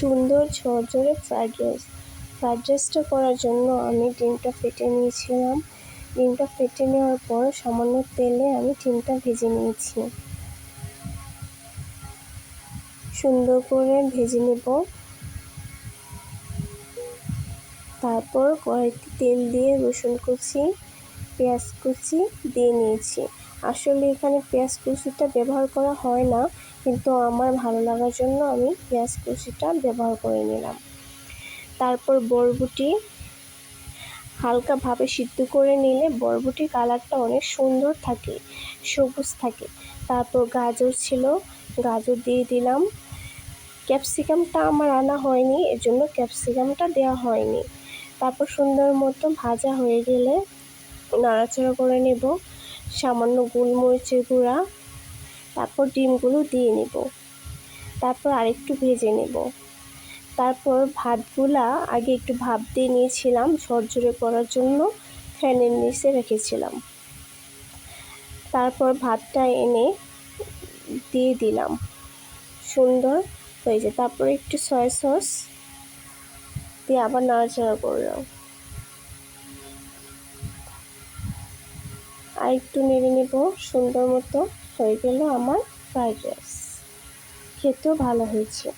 সুন্দর ঝরঝরে fried rice fried রাইসটা করার জন্য আমি ডিমটা ফেটে নিয়েছিলাম। ডিমটা ফেটে নেওয়ার পর সামান্য তেলে আমি ডিমটা ভেজে নিয়েছি। সুন্দর করে ভেজে নেব। তারপর কয়েকটি তেল দিয়ে রসুন কুচি, পেঁয়াজ কুচি দিয়ে নিয়েছি। আসলে এখানে পেঁয়াজ কুচিটা ব্যবহার করা হয় না, কিন্তু আমার ভালো লাগার জন্য আমি পেঁয়াজ কুচিটা ব্যবহার করে নিলাম। তারপর বরবটি হালকাভাবে সিদ্ধ করে নিলে বরবটির কালারটা অনেক সুন্দর থাকে, সবুজ থাকে। তারপর গাজর ছিল, গাজর দিয়ে দিলাম। ক্যাপসিকামটা আমার আনা হয়নি এর জন্য ক্যাপসিকামটা দেওয়া হয়নি। তারপর সুন্দর মতো ভাজা হয়ে গেলে নাড়াচাড়া করে নেব। সামান্য গোলমরিচের গুঁড়া, তারপর ডিমগুলো দিয়ে নেব। তারপর আরেকটু ভেজে নেব। তারপর ভাতগুলা আগে একটু ভাপ দিয়ে নিয়েছিলাম, ঝরঝরে করার জন্য ফ্যানের নিচে রেখেছিলাম। তারপর ভাতটা এনে দিয়ে দিলাম। সুন্দর হয়েছে তারপরে একটু সয়া সস দিয়ে আবার নাড়াচাড়া করলাম আর একটু নেড়ে নেব সুন্দর মতো হয়ে গেল আমার ফ্রাইড রাইস। খেতেও ভালো হয়েছে।